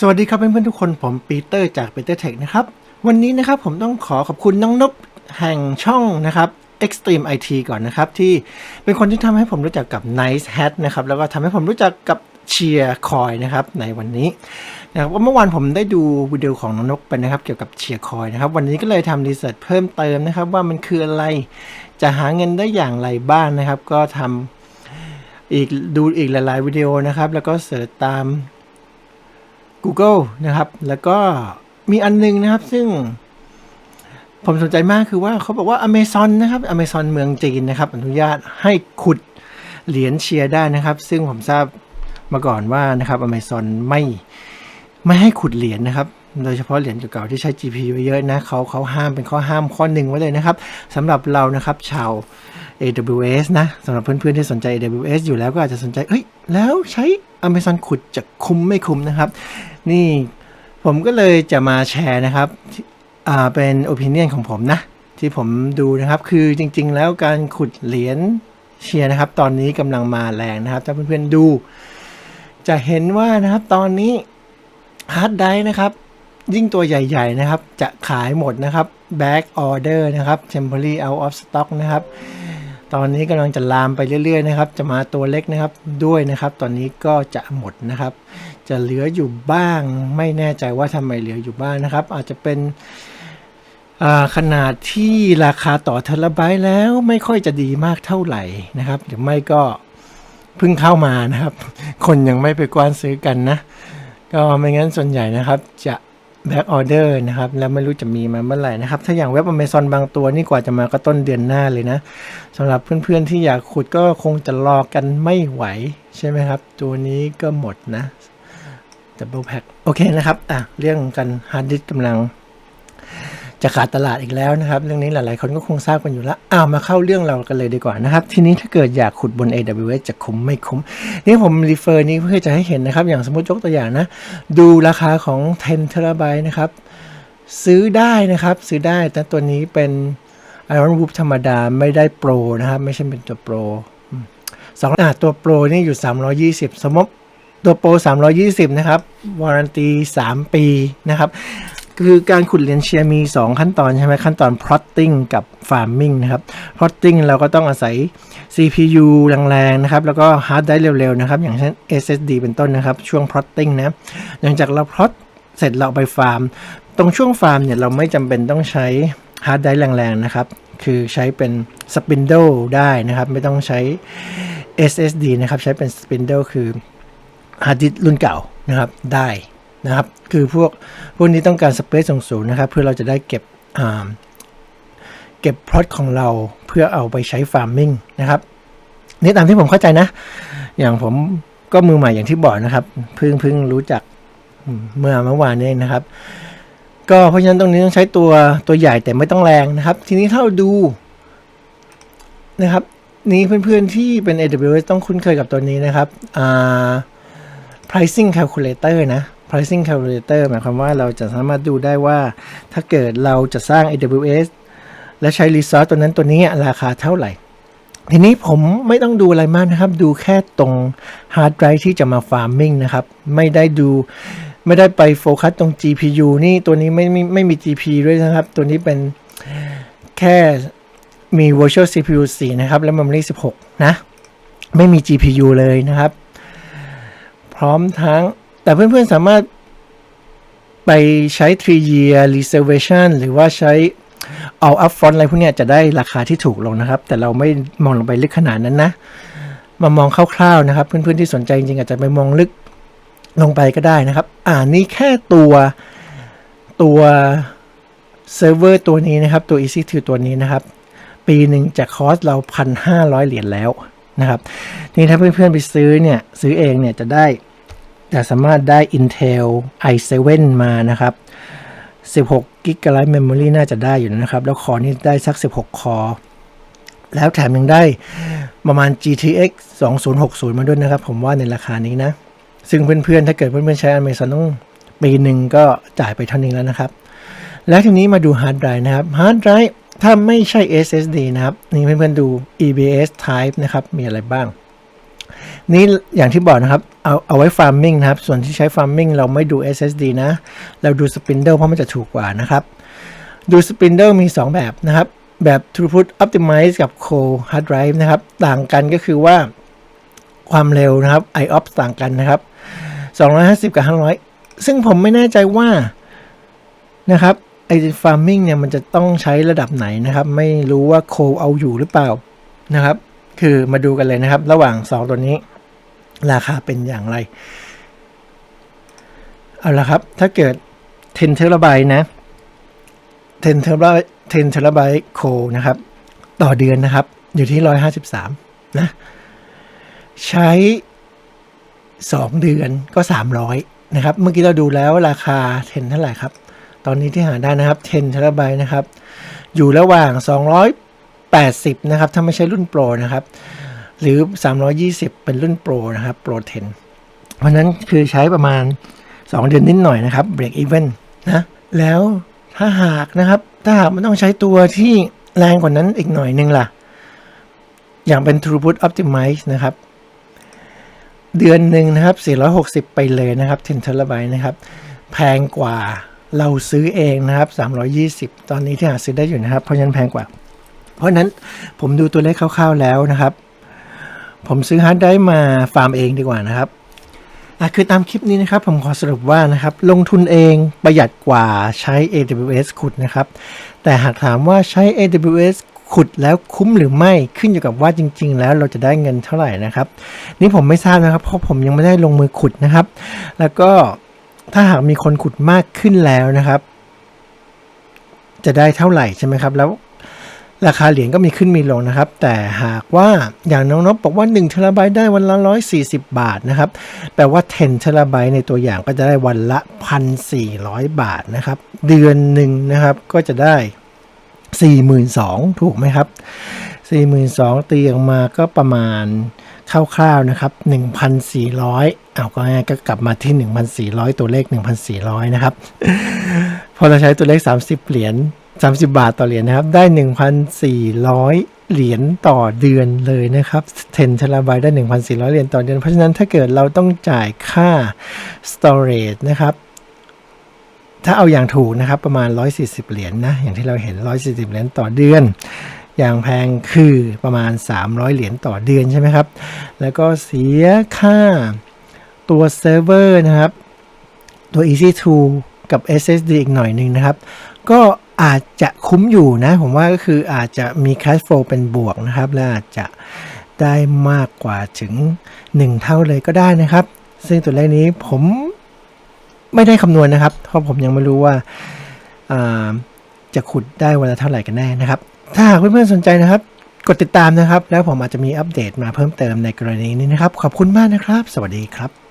สวัสดีครับเพื่อนๆทุกคนผมปีเตอร์จากปีเตอร์เทคนะครับ วันนี้นะครับผมต้องขอขอบคุณน้องนบแห่งช่องนะครับ Extreme IT ก่อนนะครับ ที่เป็นคนที่ทำให้ผมรู้จักกับ Nice Hat นะครับ แล้วก็ทำให้ผมรู้จักกับเชียร์คอยนะครับในวันนี้นะครับว่าเมื่อวานผมได้ดูวิดีโอของน้องนกไปนะครับ เกี่ยวกับเชียร์คอยนะครับ วันนี้ก็เลยทำรีเสิร์ชเพิ่มเติมนะครับ ว่ามันคืออะไรจะหาเงินได้อย่างไรบ้างนะครับ ก็ทำอีกดูอีกหลาย ๆ วิดีโอนะครับ แล้วก็เสิร์ชตาม Google นะครับ แล้วก็มีอันนึงนะครับ ซึ่งผมสนใจมากคือว่าเขาบอกว่า Amazon นะครับ Amazon เมืองจีนนะครับ อนุญาตให้ขุดเหรียญเชียร์ได้นะครับ ซึ่งผมทราบมาก่อนว่านะครับ Amazon ไม่ ไม่ให้ขุดเหรียญนะครับ โดยเฉพาะเหรียญเก่าๆที่ใช้ GPU เยอะนะเขาเขาห้ามเป็นข้อห้ามข้อหนึ่งไว้เลยนะครับสำหรับเรานะครับชาว AWS นะสำหรับเพื่อนๆที่สนใจ AWS อยู่แล้วก็อาจจะสนใจ เอ้ย แล้วใช้ Amazon ขุดจะคุ้มไม่คุ้มนะครับ นี่ผมก็เลยจะมาแชร์นะครับอ่าเป็น opinion ของผมนะ ที่ผมดูนะครับ คือจริง ๆ แล้วการขุดเหรียญเชียร์นะครับ ตอนนี้กำลังมาแรงนะครับ ถ้าเพื่อนๆดู จะเห็นว่านะครับตอนนี้ ฮาร์ดไดร์นะครับ ยิ่งตัวใหญ่ๆนะครับ จะขายหมดนะครับ back order นะครับ temporary out of stock นะครับ ตอนนี้กำลังจะลามไปเรื่อยๆนะครับ จะมาตัวเล็กนะครับด้วยนะครับ ตอนนี้ก็จะหมดนะครับ จะเหลืออยู่บ้าง ไม่แน่ใจว่าทำไมเหลืออยู่บ้างนะครับ อาจจะเป็นขนาดที่ราคาต่อเทราไบต์แล้วไม่ค่อยจะดีมากเท่าไหร่นะครับ หรือไม่ก็เพิ่งเข้ามานะครับ คนยังไม่ไปกว้านซื้อกันนะ ก็ไม่งั้นส่วนใหญ่นะครับจะแบ็กออเดอร์นะครับ แล้วไม่รู้จะมีมาเมื่อไหร่นะครับ ถ้าอย่างเว็บอเมซอนบางตัวนี่กว่าจะมาก็ต้นเดือนหน้าเลยนะสำหรับเพื่อนๆที่อยากขุดก็คงจะรอกันไม่ไหว ใช่ไหมครับ ตัวนี้ก็หมดนะดับเบิลแพ็คโอเคนะครับ อะ เรื่องกันฮาร์ดดิสกำลัง จะขาดตลาดอีกแล้วนะครับ เรื่องนี้หลาย ๆ คนก็คงทราบกันอยู่แล้วอ้าวมาเข้าเรื่องเรากันเลยดีกว่านะครับ ทีนี้ถ้าเกิดอยากขุดบน AWS จะคุ้มไม่คุ้ม นี่ผมรีเฟอร์นี้เพื่อจะให้เห็นนะครับ อย่างสมมติยกตัวอย่างนะ ดูราคาของ10 t b นะครับ ซื้อได้นะครับ ซื้อได้แต่ตัวนี้เป็น Iron Wolf ธรรมดาไม่ได้โปรนะครับ ไม่ใช่เป็นตัวโปรสองอะตัวโปรนี่อยู่ 320 สมมติตัวโปร320 นะครับวารันตี 3 ปีนะครับ คือการขุดเหรียญเชียร์มี 2 ขั้นตอนใช่ไหมขั้นตอน plotting กับ farming นะครับ plotting เราก็ต้องอาศัย CPU แรงๆนะครับ แล้วก็ hard drive เร็วๆนะครับ อย่างเช่น SSD เป็นต้นนะครับ ช่วง plotting นะหลังจากเรา plot เสร็จเราไปฟาร์ม ตรงช่วงฟาร์มเนี่ยเราไม่จำเป็นต้องใช้ hard drive แรงๆนะครับ คือใช้เป็น spindle ได้นะครับ ไม่ต้องใช้ SSD นะครับ ใช้เป็น spindle คือฮาร์ดดิสก์รุ่นเก่านะครับได้ นะครับ คือพวกพวกนี้ต้องการสเปซสูงๆนะครับ เพื่อเราจะได้เก็บเก็บพลอตของเราเพื่อเอาไปใช้ฟาร์มมิ่งนะครับนี่ตามที่ผมเข้าใจนะ อย่างผมก็มือใหม่อย่างที่บอกนะครับ เพิ่งเพิ่งรู้จักเมื่อเมื่อวานนี้นะครับ ก็เพราะฉะนั้นตรงนี้ต้องใช้ตัวตัวใหญ่แต่ไม่ต้องแรงนะครับ ทีนี้ถ้าเราดูนะครับ นี่เพื่อนๆที่เป็น AWS ต้องคุ้นเคยกับตัวนี้นะครับอ่า pricing calculator นะ pricing calculator หมายความว่าเราจะสามารถดูได้ว่า ถ้าเกิดเราจะสร้าง AWS และใช้ resource ตัวนั้นตัวนี้ราคาเท่าไหร่ ทีนี้ผมไม่ต้องดูอะไรมากนะครับ ดูแค่ตรง hard drive ที่จะมา farming นะครับ ไม่ได้ดูไม่ได้ไปโฟกัสตรง GPU นี่ตัวนี้ไม่ไม่ไม่มี GPU ด้วยนะครับ ตัวนี้เป็นแค่มี virtual CPU 4 นะครับ และ memory 16 นะ ไม่มี GPU เลยนะครับ พร้อมทั้ง แต่เพื่อนๆสามารถไปใช้3 year reservation หรือว่าใช้ all up front อะไรพวกนี้จะได้ราคาที่ถูกลงนะครับ แต่เราไม่มองลงไปลึกขนาดนั้นนะ มามองคร่าวๆนะครับ เพื่อนๆที่สนใจจริงๆอาจจะไปมองลึกลงไปก็ได้นะครับ อ่านี่แค่ตัวตัวเซิร์ฟเวอร์ตัวนี้นะครับ ตัว EC2 ตัวนี้นะครับ ปีหนึ่งจะคอสเราพันห้าร้อยเหรียญแล้วนะครับ นี่ถ้าเพื่อนๆไปซื้อเนี่ย ซื้อเองเนี่ยจะได้ จะสามารถได้ Intel i7 มานะครับ 16 g b memory น่าจะได้อยู่นะครับ แล้วคอนี่ได้สัก 16 คอ แล้วแถมยังได้ประมาณ GTX 2060 มาด้วยนะครับ ผมว่าในราคานี้นะ ซึ่งเพื่อนๆ ถ้าเกิดเพื่อนๆ ใช้ Amazon ต้องปีหนึ่งก็จ่ายไปเท่านี้แล้วนะครับ แล้วทีนี้มาดูฮาร์ดไดรฟ์นะครับ ฮาร์ดไดรฟ์ถ้าไม่ใช่ SSD นะครับ นี่เพื่อนๆ ดู EBS type นะครับ มีอะไรบ้าง นี่อย่างที่บอกนะครับ เอาเอาไว้ farming นะครับ ส่วนที่ใช้ farming เราไม่ดู SSD นะ เราดู spindle เพราะมันจะถูกกว่านะครับ ดู spindle มี 2 แบบนะครับ แบบ throughput optimize กับ cold hard drive นะครับ ต่างกันก็คือว่าความเร็วนะครับ IOPS ต่างกันนะครับ 250 กับ 500 ซึ่งผมไม่แน่ใจว่านะครับไอ้ farming เนี่ยมันจะต้องใช้ระดับไหนนะครับ ไม่รู้ว่า cold เอาอยู่หรือเปล่านะครับ คือมาดูกันเลยนะครับ ระหว่าง 2 ตัวนี้ ราคาเป็นอย่างไร เอาละครับ ถ้าเกิด10เทราไบต์นะ10เทราไบต์10เทราไบต์โคนะครับ ต่อเดือนนะครับ อยู่ที่ 153 นะ ใช้ 2 เดือนก็ 300 นะครับ เมื่อกี้เราดูแล้วราคา 10 เท่าไหร่ครับ ตอนนี้ที่หาได้นะครับ 10เทราไบต์นะครับ อยู่ระหว่าง 280 นะครับ ถ้าไม่ใช่รุ่นโปรนะครับ หรือ 320 เป็นรุ่นโปรนะครับโปร10เพราะนั้นคือใช้ประมาณ 2 เดือนนิดหน่อยนะครับ break even นะแล้วถ้าหากนะครับ ถ้าหากมันต้องใช้ตัวที่แรงกว่านั้นอีกหน่อยนึงล่ะ อย่างเป็น throughput optimize นะครับ เดือนหนึ่งนะครับ 460 ไปเลยนะครับ10เทราไบต์นะครับ แพงกว่าเราซื้อเองนะครับ 320 ตอนนี้ที่หาซื้อได้อยู่นะครับ เพราะฉะนั้นแพงกว่า เพราะนั้นผมดูตัวเลขคร่าวๆแล้วนะครับ ผมซื้อฮาร์ดไดร์มาฟาร์มเองดีกว่านะครับอะคือตามคลิปนี้นะครับ ผมขอสรุปว่านะครับ ลงทุนเองประหยัดกว่าใช้ AWS ขุดนะครับ แต่หากถามว่าใช้ AWS ขุดแล้วคุ้มหรือไม่ขึ้นอยู่กับว่าจริง ๆ แล้วเราจะได้เงินเท่าไหร่นะครับ นี่ผมไม่ทราบนะครับ เพราะผมยังไม่ได้ลงมือขุดนะครับ แล้วก็ถ้าหากมีคนขุดมากขึ้นแล้วนะครับ จะได้เท่าไหร่ใช่ไหมครับ แล้ว ราคาเหรียญก็มีขึ้นมีลงนะครับ แต่หากว่าอย่างน้องนบบอกว่า1เทราไบต์ได้วันละ 140 บาทนะครับแปลว่า 10เทราไบต์ในตัวอย่างก็จะได้วันละ 1,400 บาทนะครับ เดือนหนึ่งนะครับก็จะได้ 42,000ถูกไหมครับ 42,000ตีออกมาก็ประมาณคร่าวๆนะครับ 1,400 เอาก็ง่ายก็กลับมาที่ 1,400 ตัวเลข 1,400 นะครับ พอเราใช้ตัวเลข 30 เหรียญ 30 บาทต่อเหรียญนะครับ ได้ 1,400 เหรียญต่อเดือนเลยนะครับ10เทราไบต์ได้ 1,400 เหรียญต่อเดือน เพราะฉะนั้นถ้าเกิดเราต้องจ่ายค่า storage นะครับ ถ้าเอาอย่างถูกนะครับ ประมาณ 140 เหรียญนะอย่างที่เราเห็น 140 เหรียญต่อเดือน อย่างแพงคือประมาณ 300 เหรียญต่อเดือนใช่ไหมครับ แล้วก็เสียค่าตัวเซิร์ฟเวอร์นะครับ ตัว EC2 กับ SSD อีกหน่อยหนึ่งนะครับ ก็ อาจจะคุ้มอยู่นะ ผมว่าก็คืออาจจะมี cash flow เป็นบวกนะครับ และอาจจะได้มากกว่าถึง 1 เท่าเลยก็ได้นะครับ ซึ่งตัวเลขนี้ผมไม่ได้คำนวณนะครับ เพราะผมยังไม่รู้ว่าาจะขุดได้วันละเท่าไหร่กันแน่นะครับ ถ้าหากเพื่อนๆสนใจนะครับ กดติดตามนะครับ แล้วผมอาจจะมีอัปเดตมาเพิ่มเติมในกรณีนี้นะครับ ขอบคุณมากนะครับ สวัสดีครับ